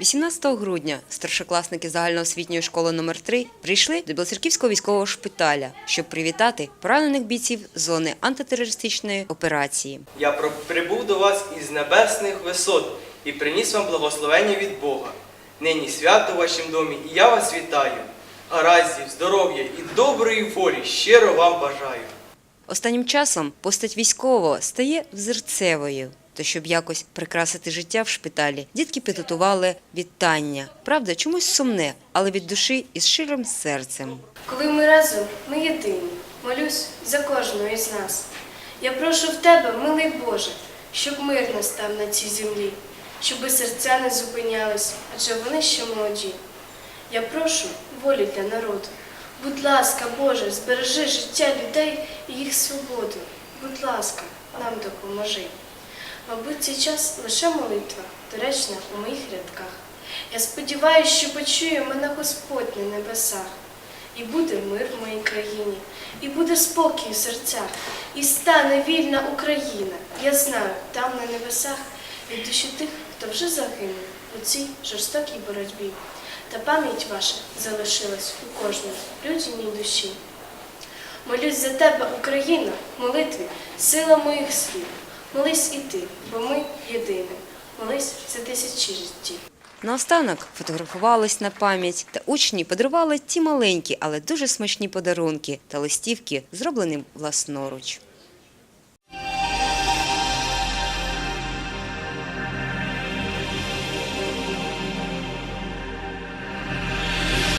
18 грудня старшокласники загальноосвітньої школи номер 3 прийшли до Білоцерківського військового шпиталя, щоб привітати поранених бійців зони антитерористичної операції. Я прибув до вас із небесних висот і приніс вам благословення від Бога. Нині свято в вашім домі, і я вас вітаю. Гараздів, здоров'я і доброї волі щиро вам бажаю. Останнім часом постать військового стає взерцевою. То щоб якось прикрасити життя в шпиталі, дітки підготували вітання. Правда, чомусь сумне, але від душі і з щирим серцем. Коли ми разом, ми єдині. Молюсь за кожного із нас. Я прошу в тебе, милий Боже, щоб мир настав на цій землі, щоби серця не зупинялись, адже вони ще молоді. Я прошу волі для народу. Будь ласка, Боже, збережи життя людей і їх свободу. Будь ласка, нам допоможи. Мабуть, цей час лише молитва, доречна у моїх рядках. Я сподіваюся, що почує мене Господь на небесах. І буде мир в моїй країні, і буде спокій у серцях, і стане вільна Україна. Я знаю, там на небесах від душі тих, хто вже загинув у цій жорстокій боротьбі. Та пам'ять ваша залишилась у кожній людяній душі. Молюсь за тебе, Україна, молитві, сила моїх слів. Молись і ти, бо ми єдині. Молись за тисячі життів. Наостанок фотографувались на пам'ять, та учні подарували ті маленькі, але дуже смачні подарунки та листівки, зроблені власноруч.